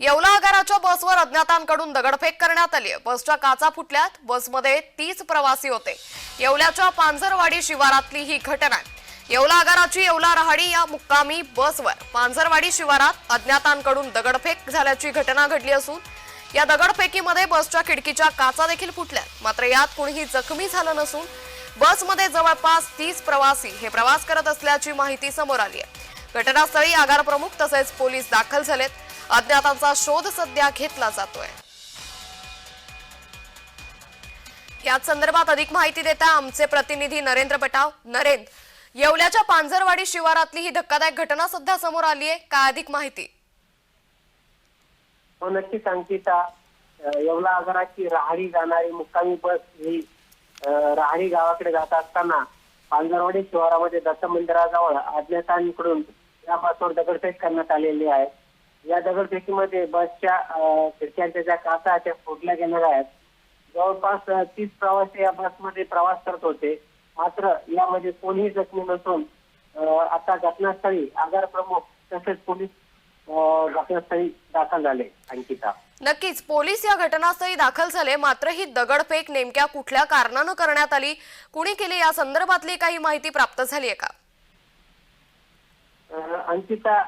येवला आगाराच्या बसवर अज्ञातांकडून दगडफेक करण्यात आली बसच्या काचा फुटल्यात. बसमध्ये तीस प्रवासी होते. येवल्याच्या पांझरवाडी शिवारातली ही घटना आहे. येवला आगाराची येवला रहाडी या मुक्कामी बसवर पांझरवाडी शिवारात अज्ञातांकडून दगडफेक झाल्याची घटना घडली असून या दगडफेकीमध्ये बसच्या खिडकीच्या काचा देखील फुटल्यात. मात्र यात कोणीही जखमी झालं नसून बसमध्ये जवळपास तीस प्रवासी हे प्रवास करत असल्याची माहिती समोर आली आहे. घटनास्थळी आगार प्रमुख तसेच पोलीस दाखल झालेत. अज्ञातांचा शोध सध्या घेतला जातोय. याच संदर्भात अधिक माहिती देता आमचे प्रतिनिधी नरेंद्र बटाव. नरेंद्र येवल्याच्या पांझरवाडी शिवारातली ही धक्कादायक घटना सध्या समोर आली आहे काय अधिक माहिती? हो नक्की सांगता येवला आगाराची राहडी जाणारी मुक्कामी बस ही राहाडी राहडी गावाकडे जात असताना पांजरवाडी शिवारामध्ये दत्त मंदिराजवळ अज्ञातांकडून या बसवर दगडफेक करण्यात आलेली आहे. या दगडफेकीमध्ये बसच्या खिडक्यांच्या ज्या काचा त्या फोडल्या गेलेल्या आहेत. जवळपास तीस प्रवासी या बसमध्ये प्रवास करत होते. मात्र यामध्ये कोणीही जखमी नसून आता घटनास्थळी आगार प्रमुख तसेच पोलीस घटनास्थळी दाखल झाले अंकिता. नक्कीच पोलीस या घटनास्थळी दाखल झाले मात्र ही दगडफेक नेमक्या कुठल्या कारणानं करण्यात आली? कुणी केली? या संदर्भातली काही माहिती प्राप्त झाली आहे का? अंकिता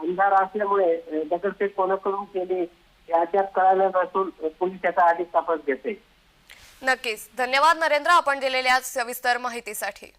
अंधार असल्यामुळे दगडफेक कोणाकडून केली हे अद्याप कळालं नसून पोलीस त्याचा अधिक तपास घेते. नक्कीच. धन्यवाद नरेंद्र आपण दिलेल्या सविस्तर माहितीसाठी.